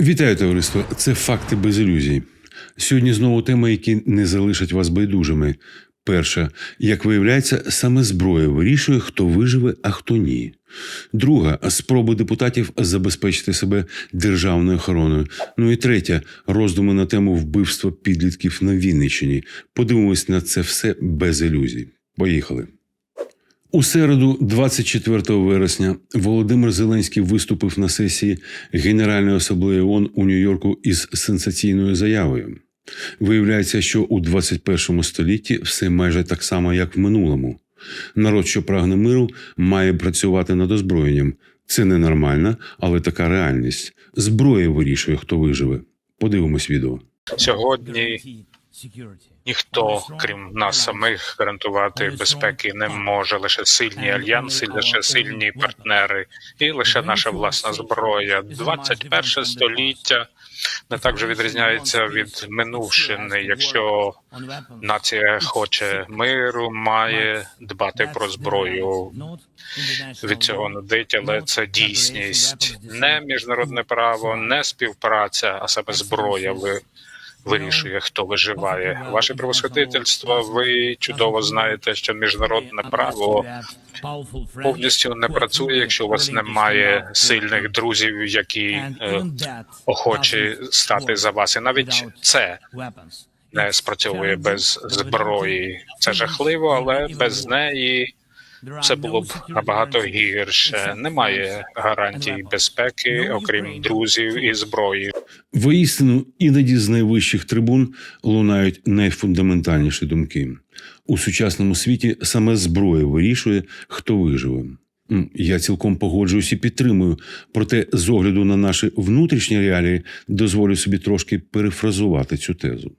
Вітаю, товариство! Це факти без ілюзій. Сьогодні знову теми, які не залишать вас байдужими. Перша, як виявляється, саме зброя вирішує, хто виживе, а хто ні. Друга спроби депутатів забезпечити себе державною охороною. Ну і третя роздуми на тему вбивства підлітків на Вінниччині. Подивимось на це все без ілюзій. Поїхали. У середу, 24 вересня, Володимир Зеленський виступив на сесії Генеральної асамблеї ООН у Нью-Йорку із сенсаційною заявою. Виявляється, що у 21 столітті все майже так само, як в минулому. Народ, що прагне миру, має працювати над озброєнням. Це ненормально, але така реальність. Зброя вирішує, хто виживе. Подивимось відео. Сьогодні ніхто, крім нас самих, гарантувати безпеки не може. Лише сильні альянси, лише сильні партнери, і лише наша власна зброя. 21 століття не так вже відрізняється від минувшини. Якщо нація хоче миру, має дбати про зброю. Від цього нудить, але це дійсність, не міжнародне право, не співпраця, а саме зброя. Ви вирішує, хто виживає. Ваше превосходительство, ви чудово знаєте, що міжнародне право повністю не працює, якщо у вас немає сильних друзів, які е, охочі стати за вас, і навіть це не спрацьовує без зброї. Це жахливо, але без неї. Це було б набагато гірше. Немає гарантій безпеки, окрім друзів і зброї. Воістину, іноді з найвищих трибун лунають найфундаментальніші думки. У сучасному світі саме зброя вирішує, хто виживе. Я цілком погоджуюсь і підтримую, проте з огляду на наші внутрішні реалії дозволю собі трошки перефразувати цю тезу.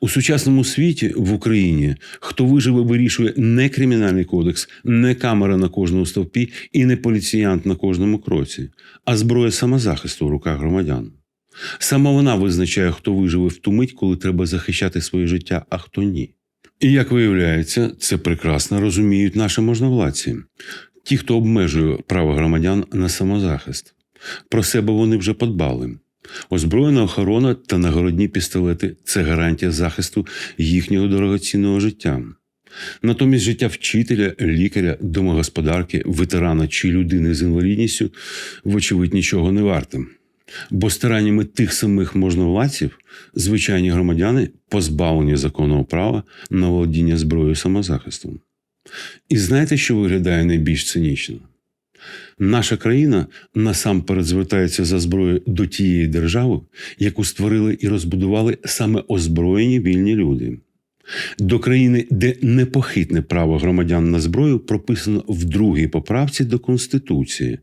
У сучасному світі в Україні хто виживе, вирішує не кримінальний кодекс, не камера на кожному стовпі і не поліціянт на кожному кроці, а зброя самозахисту в руках громадян. Саме вона визначає, хто виживе в ту мить, коли треба захищати своє життя, а хто ні. І як виявляється, це прекрасно розуміють наші можновладці, ті, хто обмежує право громадян на самозахист. Про себе вони вже подбали. Озброєна охорона та нагородні пістолети це гарантія захисту їхнього дорогоцінного життя. Натомість життя вчителя, лікаря, домогосподарки, ветерана чи людини з інвалідністю, вочевидь, нічого не варте. Бо стараннями тих самих можновладців звичайні громадяни позбавлені законного права на володіння зброєю самозахисту. І знаєте, що виглядає найбільш цинічно? Наша країна насамперед звертається за зброєю до тієї держави, яку створили і розбудували саме озброєні вільні люди. До країни, де непохитне право громадян на зброю прописано в другій поправці до Конституції.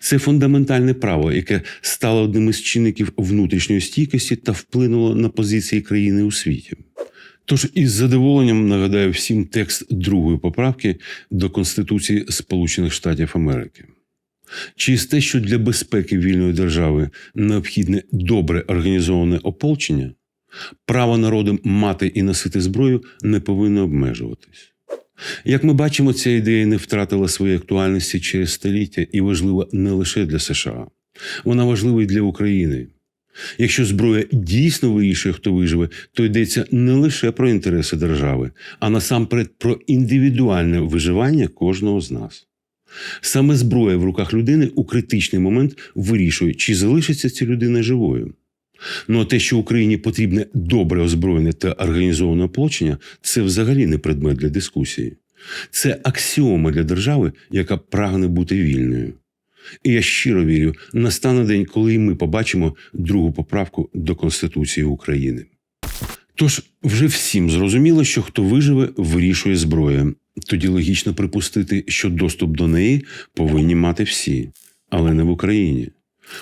Це фундаментальне право, яке стало одним із чинників внутрішньої стійкості та вплинуло на позиції країни у світі. Тож із задоволенням нагадаю всім текст другої поправки до Конституції Сполучених Штатів Америки. Через те, що для безпеки вільної держави необхідне добре організоване ополчення, право народам мати і носити зброю не повинно обмежуватись. Як ми бачимо, ця ідея не втратила своєї актуальності через століття і важлива не лише для США, вона важлива і для України. Якщо зброя дійсно вирішує, хто виживе, то йдеться не лише про інтереси держави, а насамперед про індивідуальне виживання кожного з нас. Саме зброя в руках людини у критичний момент вирішує, чи залишиться ця людина живою. Ну а те, що Україні потрібне добре озброєне та організоване ополчення, це взагалі не предмет для дискусії. Це аксіома для держави, яка прагне бути вільною. І я щиро вірю, настане день, коли і ми побачимо другу поправку до Конституції України. Тож вже всім зрозуміло, що хто виживе, вирішує зброя. Тоді логічно припустити, що доступ до неї повинні мати всі, але не в Україні.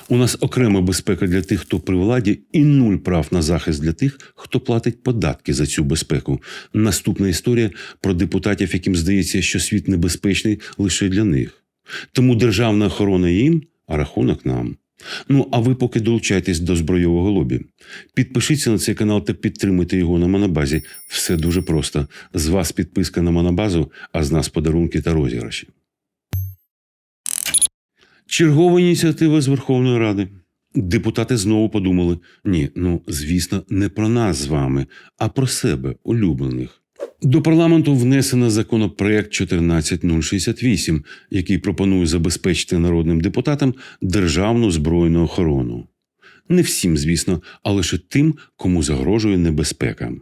У нас окрема безпека для тих, хто при владі, і нуль прав на захист для тих, хто платить податки за цю безпеку. Наступна історія про депутатів, яким здається, що світ небезпечний лише для них. Тому державна охорона їм, а рахунок нам. Ну а ви поки долучайтесь до збройового лобі. Підпишіться на цей канал та підтримуйте його на Монобазі. Все дуже просто. З вас підписка на Монобазу, а з нас подарунки та розіграші. Чергова ініціатива з Верховної Ради. Депутати знову подумали: ні, ну звісно, не про нас з вами, а про себе, улюблених. До парламенту внесено законопроект 14068, який пропонує забезпечити народним депутатам державну збройну охорону. Не всім, звісно, а лише тим, кому загрожує небезпека.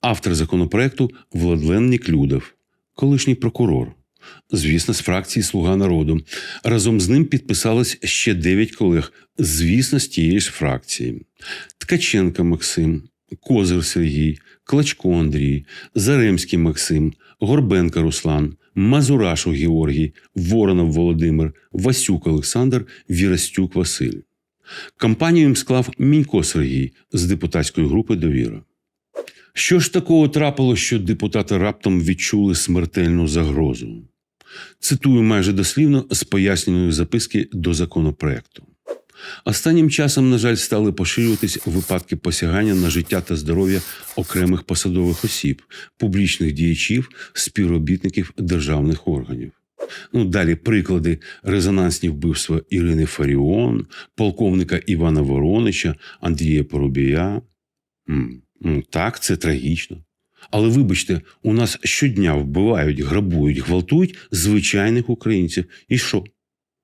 Автор законопроекту Владлен Ніклюдов, колишній прокурор, звісно, з фракції Слуга народу. Разом з ним підписалось ще дев'ять колег, звісно, з тієї ж фракції: Ткаченко Максим, Козир Сергій, Клачко Андрій, Заремський Максим, Горбенко Руслан, Мазурашу Георгій, Воронов Володимир, Васюк Олександр, Вірастюк Василь. Компанію їм склав Мінько Сергій з депутатської групи Довіра. Що ж такого трапило, що депутати раптом відчули смертельну загрозу? Цитую майже дослівно з поясненої записки до законопроекту. Останнім часом, на жаль, стали поширюватись випадки посягання на життя та здоров'я окремих посадових осіб, публічних діячів, співробітників державних органів. Ну, далі приклади резонансні вбивства Ірини Фаріон, полковника Івана Воронича, Андрія Порубія. М, ну, так, це трагічно. Але вибачте, у нас щодня вбивають, грабують, гвалтують звичайних українців. І що?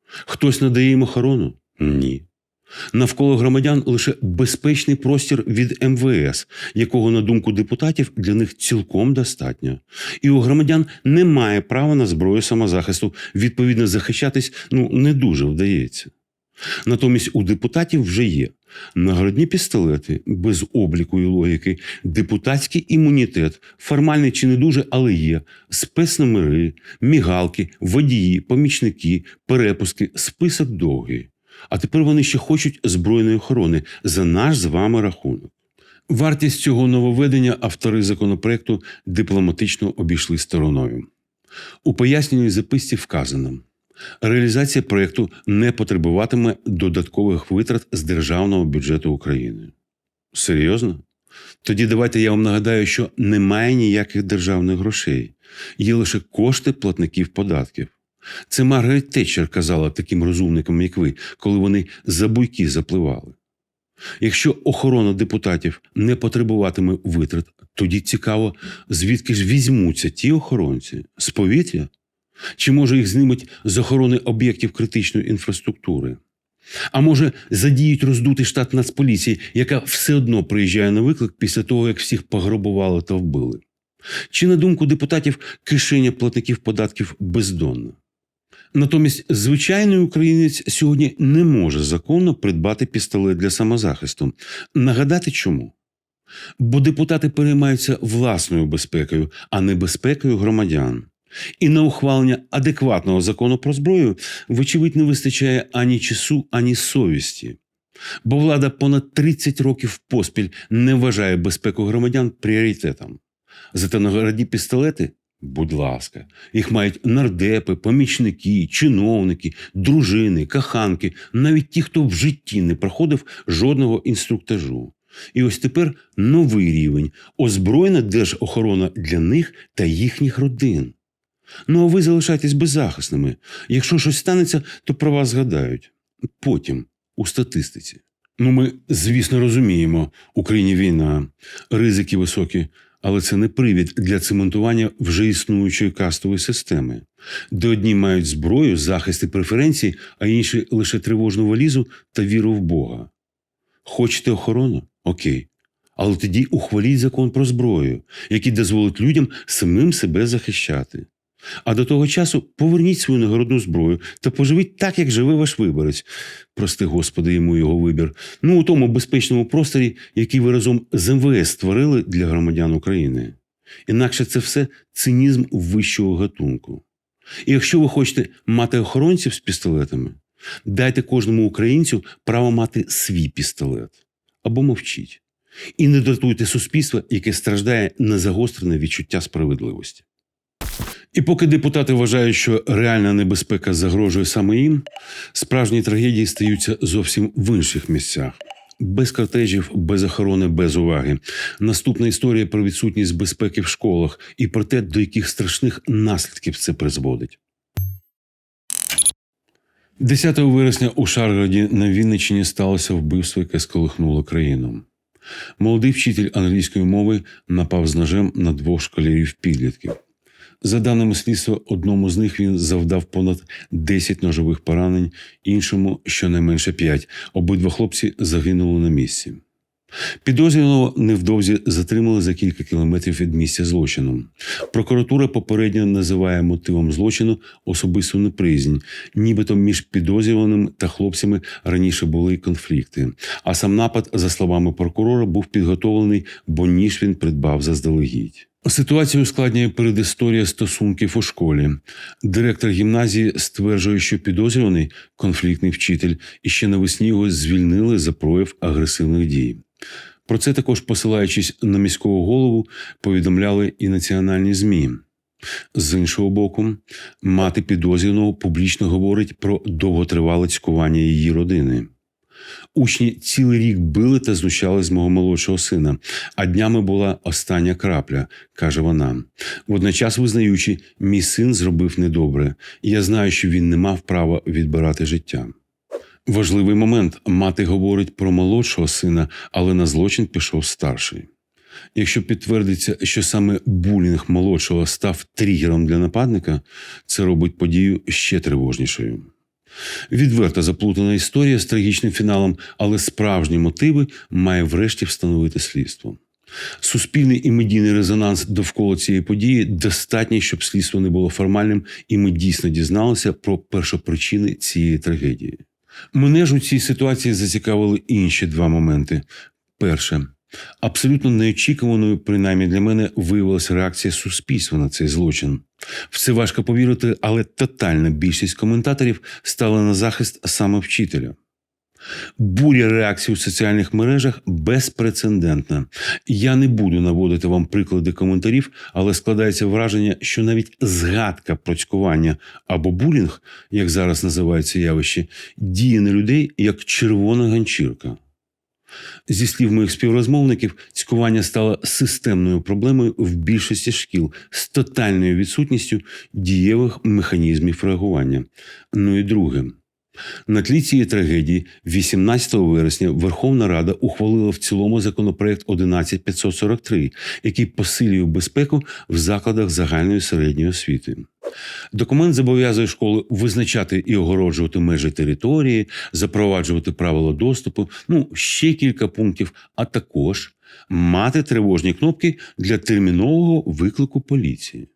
Хтось надає їм охорону? Ні. Навколо громадян лише безпечний простір від МВС, якого, на думку депутатів, для них цілком достатньо. І у громадян немає права на зброю самозахисту. Відповідно, захищатись ну не дуже вдається. Натомість у депутатів вже є нагородні пістолети без обліку і логіки, депутатський імунітет, формальний чи не дуже, але є, спецномери, мігалки, водії, помічники, перепуски, список довгий. А тепер вони ще хочуть збройної охорони за наш з вами рахунок. Вартість цього нововведення автори законопроекту дипломатично обійшли стороною. У поясненій записці вказано. Реалізація проєкту не потребуватиме додаткових витрат з державного бюджету України. Серйозно? Тоді давайте я вам нагадаю, що немає ніяких державних грошей, є лише кошти платників податків. Це Маргарет Тетчер казала таким розумникам, як ви, коли вони за буйки запливали. Якщо охорона депутатів не потребуватиме витрат, тоді цікаво, звідки ж візьмуться ті охоронці з повітря? Чи може їх знімуть з охорони об'єктів критичної інфраструктури? А може, задіють роздутий штат Нацполіції, яка все одно приїжджає на виклик після того, як всіх пограбували та вбили? Чи, на думку депутатів, кишеня платників податків бездонна? Натомість звичайний українець сьогодні не може законно придбати пістолет для самозахисту. Нагадати чому? Бо депутати переймаються власною безпекою, а не безпекою громадян. І на ухвалення адекватного закону про зброю, вочевидь, не вистачає ані часу, ані совісті. Бо влада понад 30 років поспіль не вважає безпеку громадян пріоритетом. Зате нагороді пістолети, будь ласка, їх мають нардепи, помічники, чиновники, дружини, каханки, навіть ті, хто в житті не проходив жодного інструктажу. І ось тепер новий рівень озброєна держохорона для них та їхніх родин. Ну а ви залишайтесь беззахисними. Якщо щось станеться, то про вас згадають. Потім, у статистиці. Ну, ми, звісно, розуміємо, Україні війна, ризики високі, але це не привід для цементування вже існуючої кастової системи, де одні мають зброю, захист і преференції, а інші лише тривожну валізу та віру в Бога. Хочете охорону? Окей. Але тоді ухваліть закон про зброю, який дозволить людям самим себе захищати. А до того часу поверніть свою нагородну зброю та поживіть так, як живе ваш виборець. Прости, Господи, йому його вибір. Ну, у тому безпечному просторі, який ви разом з МВС створили для громадян України. Інакше це все цинізм вищого гатунку. І якщо ви хочете мати охоронців з пістолетами, дайте кожному українцю право мати свій пістолет або мовчіть. І не дратуйте суспільство, яке страждає на загострене відчуття справедливості. І поки депутати вважають, що реальна небезпека загрожує саме їм, справжні трагедії стаються зовсім в інших місцях. Без кортежів, без охорони, без уваги. Наступна історія про відсутність безпеки в школах і про те, до яких страшних наслідків це призводить. 10 вересня у Шаргороді на Вінниччині сталося вбивство, яке сколихнуло країну. Молодий вчитель англійської мови напав з ножем на двох школярів підлітків. За даними слідства, одному з них він завдав понад 10 ножових поранень, іншому щонайменше 5. Обидва хлопці загинули на місці. Підозрюваного невдовзі затримали за кілька кілометрів від місця злочину. Прокуратура попередньо називає мотивом злочину особисту неприязнь, нібито між підозрюваним та хлопцями раніше були конфлікти. А сам напад, за словами прокурора, був підготовлений, бо ніж він придбав заздалегідь. Ситуацію ускладнює передісторія стосунків у школі. Директор гімназії стверджує, що підозрюваний конфліктний вчитель і ще навесні його звільнили за прояв агресивних дій. Про це також, посилаючись на міського голову, повідомляли і національні ЗМІ. З іншого боку, мати підозрюваного публічно говорить про довготривале цькування її родини. Учні цілий рік били та знущали з мого молодшого сина, а днями була остання крапля, каже вона. Водночас визнаючи, мій син зробив недобре, і я знаю, що він не мав права відбирати життя. Важливий момент мати говорить про молодшого сина, але на злочин пішов старший. Якщо підтвердиться, що саме булінг молодшого став тригером для нападника, це робить подію ще тривожнішою. Відверта заплутана історія з трагічним фіналом, але справжні мотиви має врешті встановити слідство. Суспільний і медійний резонанс довкола цієї події достатній, щоб слідство не було формальним, і ми дійсно дізналися про першопричини цієї трагедії. Мене ж у цій ситуації зацікавили інші два моменти. Перше, абсолютно неочікуваною, принаймні для мене, виявилася реакція суспільства на цей злочин. В це важко повірити, але тотальна більшість коментаторів стала на захист саме вчителя. Буря реакцій у соціальних мережах безпрецедентна. Я не буду наводити вам приклади коментарів, але складається враження, що навіть згадка про цькування або булінг, як зараз називається явище, діє на людей як червона ганчірка. Зі слів моїх співрозмовників, цькування стало системною проблемою в більшості шкіл з тотальною відсутністю дієвих механізмів реагування. Ну і друге. На тлі цієї трагедії 18 вересня Верховна Рада ухвалила в цілому законопроект 11543, який посилює безпеку в закладах загальної середньої освіти. Документ зобов'язує школи визначати і огороджувати межі території, запроваджувати правила доступу, ну ще кілька пунктів, а також мати тривожні кнопки для термінового виклику поліції.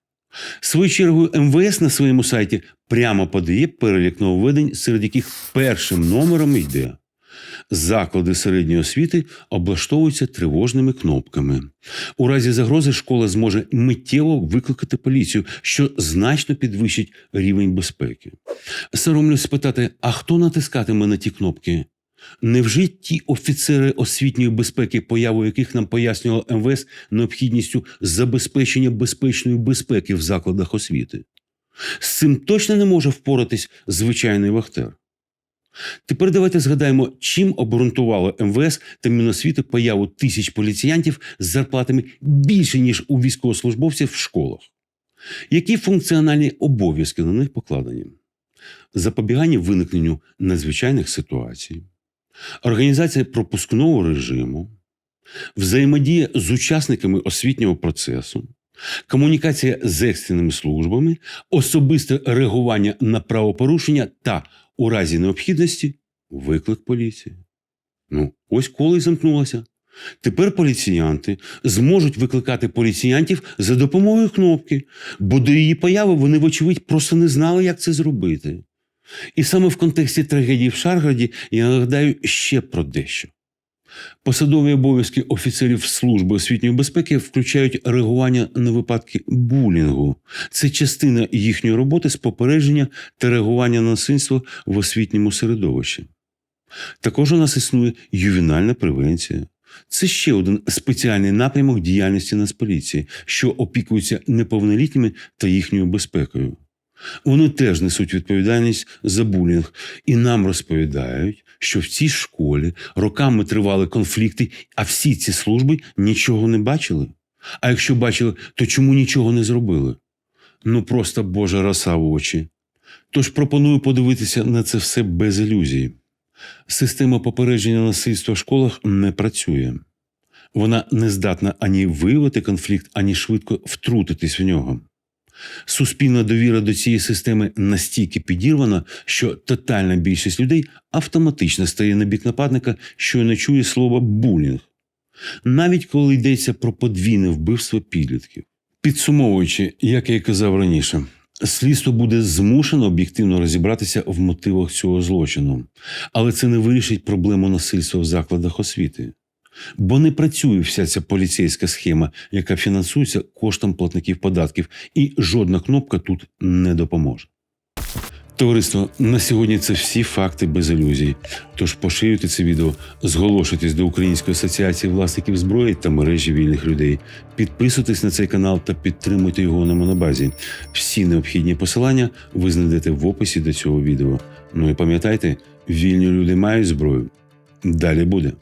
Своєю чергою МВС на своєму сайті прямо подає перелік нововведень, серед яких першим номером йде. Заклади середньої освіти облаштовуються тривожними кнопками. У разі загрози школа зможе миттєво викликати поліцію, що значно підвищить рівень безпеки. Соромлюсь спитати, а хто натискатиме на ті кнопки? Невже ті офіцери освітньої безпеки, появу яких нам пояснювало МВС необхідністю забезпечення безпечної безпеки в закладах освіти? З цим точно не може впоратись звичайний вахтер. Тепер давайте згадаємо, чим обґрунтувало МВС та Міносвіти появу тисяч поліціянтів з зарплатами більше, ніж у військовослужбовців в школах. Які функціональні обов'язки на них покладені? Запобігання виникненню надзвичайних ситуацій, організація пропускного режиму, взаємодія з учасниками освітнього процесу, комунікація з екстреними службами, особисте реагування на правопорушення та, у разі необхідності, виклик поліції. Ну, ось коло й замкнулося. Тепер поліціянти зможуть викликати поліціянтів за допомогою кнопки, бо до її появи вони, вочевидь, просто не знали, як це зробити. І саме в контексті трагедії в Шарграді я нагадаю ще про дещо. Посадові обов'язки офіцерів служби освітньої безпеки включають реагування на випадки булінгу. Це частина їхньої роботи з попередження та реагування на насильство в освітньому середовищі. Також у нас існує ювенальна превенція. Це ще один спеціальний напрямок діяльності Нацполіції, що опікується неповнолітніми та їхньою безпекою. Вони теж несуть відповідальність за булінг і нам розповідають, що в цій школі роками тривали конфлікти, а всі ці служби нічого не бачили. А якщо бачили, то чому нічого не зробили? Ну просто Божа роса в очі. Тож пропоную подивитися на це все без ілюзій. Система попередження насильства в школах не працює. Вона не здатна ані виявити конфлікт, ані швидко втрутитись в нього. Суспільна довіра до цієї системи настільки підірвана, що тотальна більшість людей автоматично стає на бік нападника, що не чує слова булінг, навіть коли йдеться про подвійне вбивство підлітків. Підсумовуючи, як я казав раніше, слідство буде змушено об'єктивно розібратися в мотивах цього злочину, але це не вирішить проблему насильства в закладах освіти. Бо не працює вся ця поліцейська схема, яка фінансується коштом платників податків, і жодна кнопка тут не допоможе. Товариство, на сьогодні це всі факти без ілюзій. Тож поширюйте це відео, зголошуйтесь до Української асоціації власників зброї та мережі вільних людей. Підписуйтесь на цей канал та підтримуйте його на монобазі. Всі необхідні посилання ви знайдете в описі до цього відео. Ну і пам'ятайте, вільні люди мають зброю. Далі буде.